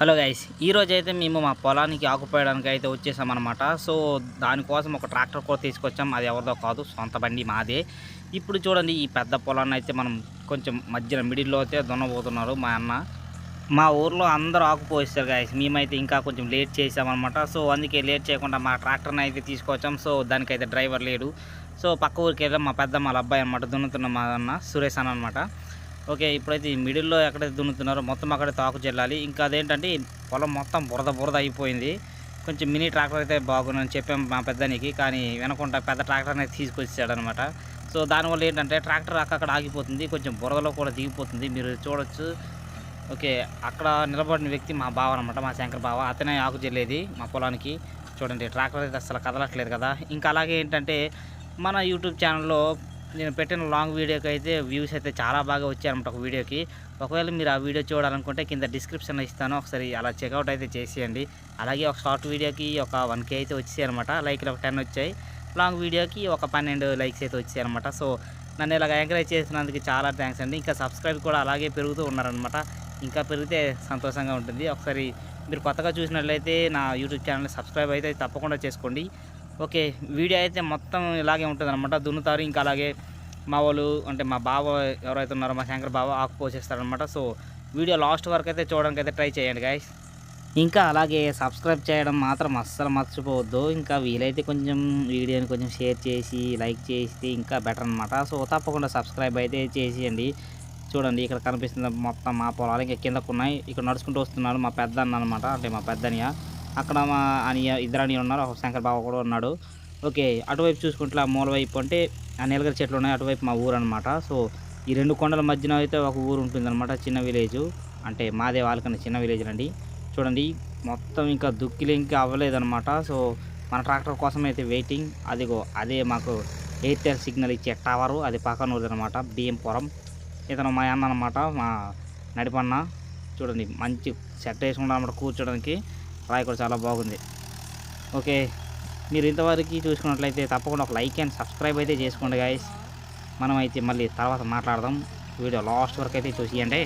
Hello guys ఈరోజు అయితే మేము మా పొలానికి ఆకుపోయడానికి అయితే వచ్చేసామన్నమాట. సో దానికోసం ఒక ట్రాక్టర్ కూడా తీసుకొచ్చాం. అది ఎవరిదో కాదు సొంత బండి మాదే. ఇప్పుడు చూడండి ఈ పెద్ద పొలాన్ని అయితే మనం కొంచెం మధ్యన మిడిల్లో అయితే దున్నబోతున్నారు మా అన్న. మా ఊర్లో అందరూ ఆకుపోయిస్తారు గాయస్ మేమైతే ఇంకా కొంచెం లేట్ చేసామన్నమాట. సో అందుకే లేట్ చేయకుండా మా ట్రాక్టర్ని అయితే తీసుకొచ్చాం. సో దానికైతే డ్రైవర్ లేడు. సో పక్క ఊరికి వెళ్ళాం మా పెద్ద మా అబ్బాయి అనమాట దున్నుతున్న మా అన్న సురేష్ అన్న అనమాట ఓకే ఇప్పుడైతే ఈ మిడిల్లో ఎక్కడైతే దున్నుతున్నారో మొత్తం అక్కడే తాకు చెల్లాలి ఇంకా అదేంటంటే పొలం మొత్తం బురద బురద అయిపోయింది. కొంచెం మినీ ట్రాక్టర్ అయితే బాగుందని చెప్పాం మా పెద్దనికి కానీ వినకుండా పెద్ద ట్రాక్టర్ని అయితే తీసుకొచ్చాడు అనమాట సో దానివల్ల ఏంటంటే ట్రాక్టర్ అక్కడ ఆగిపోతుంది కొంచెం బురదలో కూడా దిగిపోతుంది. మీరు చూడొచ్చు. ఓకే అక్కడ నిలబడిన వ్యక్తి మా బావ అనమాట మా శంకర్ బావ. అతనే ఆకు చెల్లేది మా పొలానికి. చూడండి ట్రాక్టర్ అయితే అసలు కదలట్లేదు కదా. ఇంకా అలాగే ఏంటంటే మన యూట్యూబ్ ఛానల్లో నేను పెట్టిన లాంగ్ వీడియోకి అయితే వ్యూస్ అయితే చాలా బాగా వచ్చాయన్నమాట ఒక వీడియోకి. ఒకవేళ మీరు ఆ వీడియో చూడాలనుకుంటే కింద డిస్క్రిప్షన్లో ఇస్తాను. ఒకసారి అలా చెక్అవుట్ అయితే చేసేయండి. అలాగే ఒక షార్ట్ వీడియోకి ఒక వన్ కే అయితే వచ్చాయి అనమాట లైక్లు ఒక టెన్ వచ్చాయి. లాంగ్ వీడియోకి ఒక పన్నెండు లైక్స్ అయితే వచ్చాయి అనమాట సో నన్ను ఇలాగ ఎంకరేజ్ చేసినందుకు చాలా థ్యాంక్స్ అండి. ఇంకా సబ్స్క్రైబ్ కూడా అలాగే పెరుగుతూ ఉన్నారనమాట ఇంకా పెరిగితే సంతోషంగా ఉంటుంది. ఒకసారి మీరు కొత్తగా చూసినట్లయితే నా యూట్యూబ్ ఛానల్ సబ్స్క్రైబ్ అయితే తప్పకుండా చేసుకోండి. ఓకే వీడియో అయితే మొత్తం ఇలాగే ఉంటుంది అనమాట దున్నుతారు ఇంకా అలాగే మా వాళ్ళు అంటే మా బావ ఎవరైతే ఉన్నారో మా శంకర్ బావ ఆకు పోసేస్తారనమాట సో వీడియో లాస్ట్ వరకు అయితే చూడడానికి అయితే ట్రై చేయండి గాయస్ ఇంకా అలాగే సబ్స్క్రైబ్ చేయడం మాత్రం అస్సలు మర్చిపోవద్దు. ఇంకా వీలైతే కొంచెం వీడియోని కొంచెం షేర్ చేసి లైక్ చేసి ఇంకా బెటర్ అనమాట సో తప్పకుండా సబ్స్క్రైబ్ అయితే చేసేయండి. చూడండి ఇక్కడ కనిపిస్తుంది మొత్తం మా పొలాలు ఇంకా కిందకు ఉన్నాయి. ఇక్కడ నడుచుకుంటూ వస్తున్నాడు మా పెద్ద అన్న అనమాట అంటే మా పెద్దనియ. అక్కడ మా అనియ ఇద్దరు అనియ ఉన్నారు. ఒక శంకర్ బాబు కూడా ఉన్నాడు. ఓకే అటువైపు చూసుకుంటే ఆ మూల వైపు అంటే ఆ నీలగిరి చెట్లు ఉన్నాయి. అటువైపు మా ఊరు అనమాట సో ఈ రెండు కొండల మధ్యన అయితే ఒక ఊరు ఉంటుందన్నమాట చిన్న విలేజ్. అంటే మాదే వాళ్ళకన్నా చిన్న విలేజ్ అండి చూడండి మొత్తం ఇంకా దుక్కిలు ఇంకా అవ్వలేదన్నమాట. సో మన ట్రాక్టర్ కోసం అయితే వెయిటింగ్ అదిగో అదే మాకు ఎయిర్టెల్ సిగ్నల్ ఇచ్చే టవరు. అది పక్కన అనమాట బియ్యంపురం ఇతను మా అన్న అనమాట మా నడిపన్న. చూడండి మంచి సెట్ వేసుకుంటాం అనమాట కూర్చోడానికి. రాయి కూడా చాలా బాగుంది. ఓకే మీరు ఇంతవరకు చూసుకున్నట్లయితే తప్పకుండా ఒక లైక్ అండ్ సబ్స్క్రైబ్ అయితే చేసుకోండి గాయస్ మనం అయితే మళ్ళీ తర్వాత మాట్లాడదాం. వీడియో లాస్ట్ వరకు అయితే చూసియండి.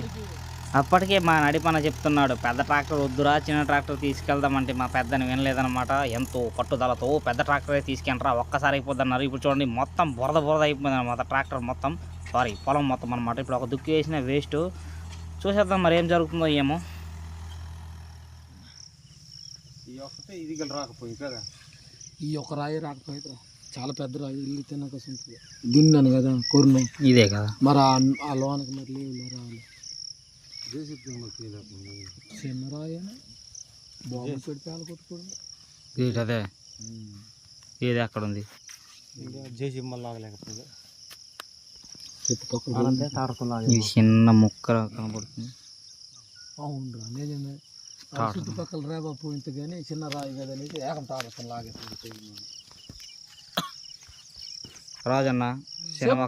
అప్పటికే మా నడిపన చెప్తున్నాడు పెద్ద ట్రాక్టర్ వద్దురా చిన్న ట్రాక్టర్ తీసుకెళ్దామంటే మా పెద్దని వినలేదనమాట ఎంతో పట్టుదలతో పెద్ద ట్రాక్టరే తీసుకెళ్ళరా ఒక్కసారి అయిపోద్దన్నారు. ఇప్పుడు చూడండి మొత్తం బురద బురద అయిపోయింది అనమాట ట్రాక్టర్ మొత్తం. సారీ పొలం మొత్తం అనమాట ఇప్పుడు ఒక దుక్కి వేసిన వేస్ట్ చూసేద్దాం మరి ఏం జరుగుతుందో ఏమో. ఈ ఒక్కటే ఇది గల రాకపోయింది కదా. ఈ ఒక రాయి రాకపోతే చాలా పెద్ద రాయి ఇల్లు తిన్నాక ఉంటుంది దున్నాను కదా కొరును. ఇదే కదా. మరి ఆ- లోనకి మరి లేవు రావాలి చిన్న రాయి బాబు పెడితే వాళ్ళు అదే? ఇది ఎక్కడ ఉంది? మళ్ళీ ఆగలేకపోయింది. ఇది చిన్న ముక్క కనబడుతుంది. అవును రా నిజమే. చుట్టుపక్కల రేప పోయింది కానీ చిన్న రాయి కదా అనేది ఏకం తారసం లాగేస్తుంది రాజన్న సినిమా.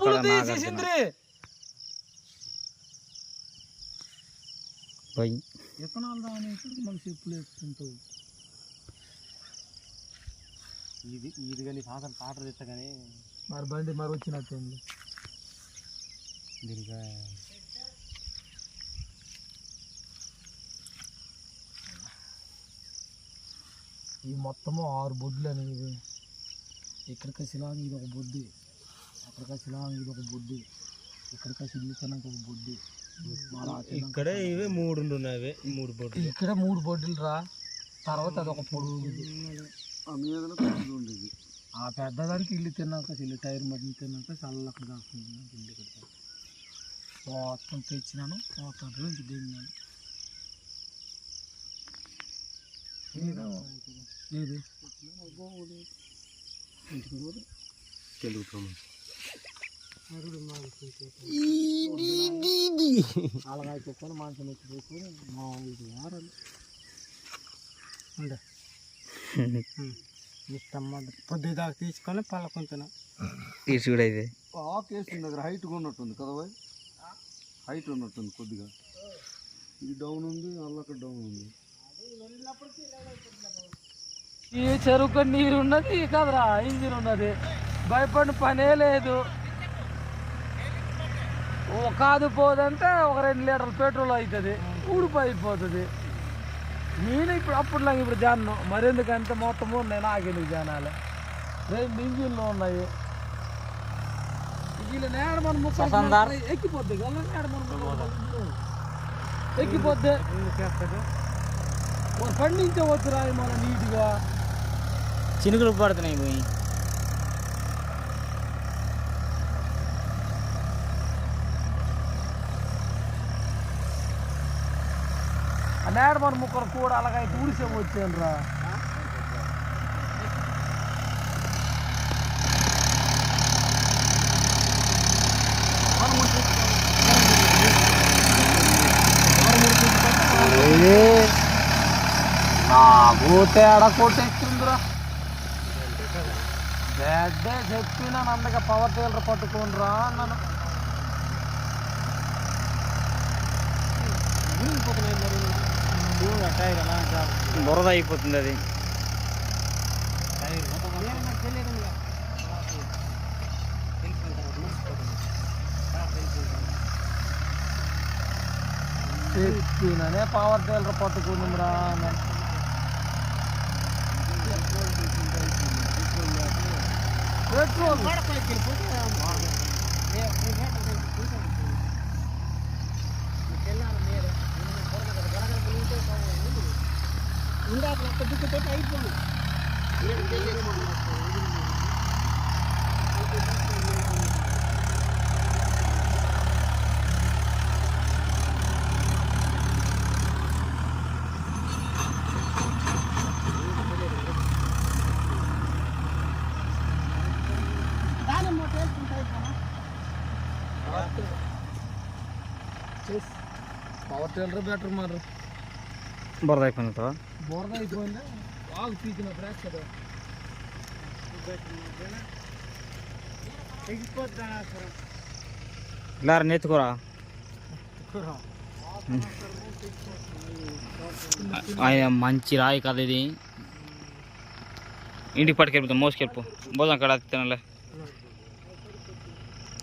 పోయి విత్తనాలు రానేసి మన చెప్పులు వేసుకుంటావు? ఇది ఇది కానీ మరి బండి మరి వచ్చినట్టుంది. దీనికి ఈ మొత్తము ఆరు బొడ్లు అనేవి. ఇక్కడికి శిలాంగి ఇది ఒక బొడ్డి. అక్కడికి శిలాంగి ఇది ఒక బొడ్డి. ఇక్కడికి ఇల్లు తిన్నాక ఒక బొడ్డి. ఇక్కడే ఇవే మూడు ఉన్నవి మూడు బొట్లు ఇక్కడ మూడు బొడ్డులు రా. తర్వాత అది ఒక పొడుగు ఉండేది ఆ పెద్దదానికి ఇల్లు తిన్నాక ఇల్లు టైర్ మధ్య తిన్నాక చల్ల అక్కడ కాస్తుంది ఇల్లు కడతాను మొత్తం తెచ్చినాను మొత్తం దిగినాను ఏది? ఇంటికి పోదు తెలుగుతాము అలాగే చెప్పాను మాంసం ఎత్తిపోయి మా ఇది వారాలు. ఉండే. ఇష్టం పొద్దుదాకా తీసుకొని పళ్ళకుంటున్నా తీసి కూడా ఇది ఆకు వేసిన దగ్గర హైట్గా ఉన్నట్టుంది కదా బాయ్? హైట్ ఉన్నట్టుంది కొద్దిగా. ఇది డౌన్ ఉంది అల్లక డౌన్ ఉంది. ఈ చెరుకు నీరు ఉన్నది కదరా ఇంజిన్ ఉన్నది భయపడిన పనే లేదు. కాదు పోదంటే ఒక రెండు లీటర్ల పెట్రోల్ అవుతుంది ఊడిపోయిపోతుంది నేను ఇప్పుడు అప్పుడులా ఇప్పుడు జాను మరెందుకంటే మొత్తము నేను ఆగేందుకు జానాలి? రెండు ఇంజిన్లు ఉన్నాయి. ఎక్కిపోద్ది ఎక్కిపోద్ది. మన పండించే వచ్చురా మన నీట్గా చినుకులు పడుతున్నాయి పోయి ఆ నేడ మన ముక్కలు కూడా అలాగైతే ఊడిసే వచ్చాను రా నాకు తేడా కొట్టేస్తుందిరా బెడ్డే చెప్పినా అందుకే పవర్ టేలర్ పట్టుకోనరా అన్నాను. బురద అయిపోతుంది అది. చెప్పిననే పవర్ టేలర్ పట్టుకుందిరా అన్నాను. పెట్రోల్ పవర్ టేలర్ బెటర్ కదా. ఇలా నెత్తుకోరా ఆయన మంచి రాయి కదా ఇది. ఇంటికి పట్టుకెళ్ళిపోతాం మోసుకెళ్ళిపో. భోజనం అక్కడ తినలే.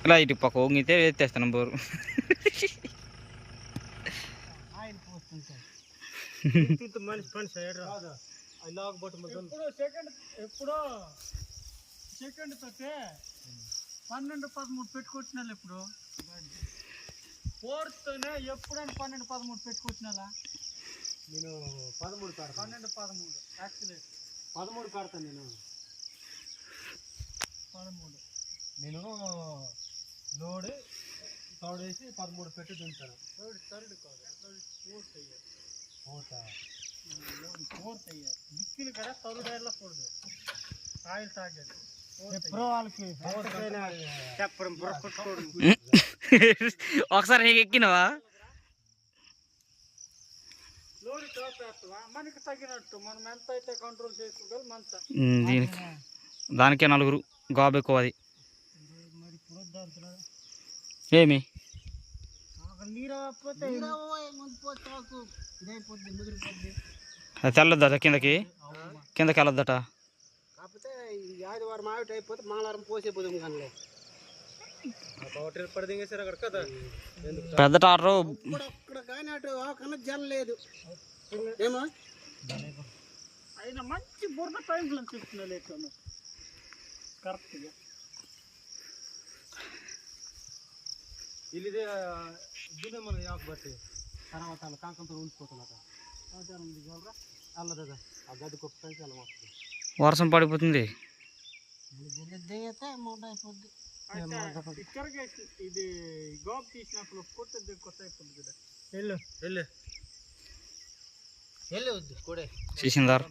ఇలా ఇటు పక్క వంగితే ఎత్తేస్తాను బోరు. ఎప్పుడో సెకండ్ ఎప్పుడో సెకండ్ తోటే పన్నెండు పదమూడు పెట్టుకొచ్చినా ఇప్పుడు. ఫోర్త్తోనే ఎప్పుడైనా పన్నెండు పదమూడు పెట్టుకొచ్చినా నేను పదమూడు పన్నెండు పదమూడు యాక్చువల్లీ పదమూడు కడతాను నేను. పదమూడు. నేను లోడ్ థర్డ్ వేసి పదమూడు పెట్టి దింటాను థర్డ్ థర్డ్ ఒకసారి నీకు ఎక్కినవా? లోడ్ మనకి తగినట్టు మనం ఎంత అయితే కంట్రోల్ చేసుకోగలం అంత దీనికి. దానికే నలుగురు. గాబు ఎక్కువ అది. మరి ఇప్పుడు ఏమి? నీరు పోతే ముందు పోతే ఇదైపోద్ది ముదిరిపోద్ది అది తెల్లద్దట కిందకి. కిందకి వెళ్ళొద్దట. కాకపోతే ఈ ఆదివారం ఆవిట అయిపోతే మంగళవారం పోసేపోదాం కానీ హోటల్ పడి దిగేసారు అక్కడ కదా. పెద్ద టాటరు ఇప్పుడు అక్కడ కానీ అటు కన్నా జనం లేదు. ఏమో? అయినా మంచి బుర్ర టైంలో చెప్తున్నా లేకుండా కరెక్ట్గా ఇల్లుదే ఇద్దునే మన యాకు బట్టి తర్వాత కాంకంతో ఉండిపోతున్నట ఆచారం దిగలరా అల్లదా వర్షం పడిపోతుంది. ఇది గోప్ తీసినప్పుడు కొట్టద్దు కొత్త అయిపోద్ది కదా. వెళ్ళు. వెళ్ళు. వెళ్ళవద్దు కూడా. చేసిందారు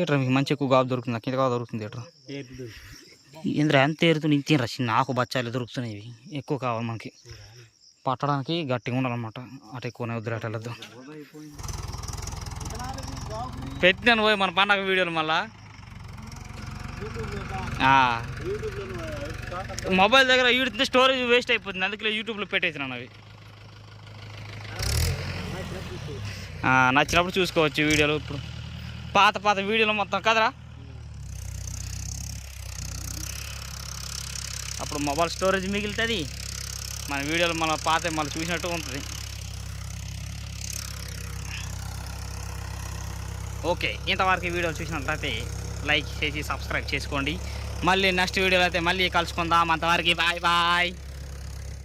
ఏట్రా మీకు మంచి ఎక్కువ గాబు దొరుకుతుంది? కింద గాబు దొరుకుతుంది ఏట్రా? ఇంద్ర ఎంత ఏరుతుంది? ఇంత తినరా? చిన్న ఆకు బచ్చాలు దొరుకుతున్నాయి ఇవి. ఎక్కువ కావాలి మనకి. పట్టడానికి గట్టిగా ఉండాలన్నమాట. అటు ఎక్కువనే వద్దు అటు వెళ్ళొద్దు. పెట్టినాను పోయి మన పండగ వీడియోలు మళ్ళా? మొబైల్ దగ్గర ఈడితే స్టోరేజ్ వేస్ట్ అయిపోతుంది. అందుకే యూట్యూబ్లో పెట్టేసినాను అవి. నచ్చినప్పుడు చూసుకోవచ్చు వీడియోలు ఇప్పుడు. పాత పాత వీడియోలు మొత్తం కదరా? అప్పుడు మొబైల్ స్టోరేజ్ మిగులుతుంది. మన వీడియోలు మన పాత మళ్ళీ చూసినట్టు ఉంటుంది. ఓకే ఇంతవరకు ఈ వీడియో చూసినట్లయితే లైక్ చేసి సబ్స్క్రైబ్ చేసుకోండి. మళ్ళీ నెక్స్ట్ వీడియోలో అయితే మళ్ళీ కలుసుకుందాం. అంతవరకు బాయ్ బాయ్.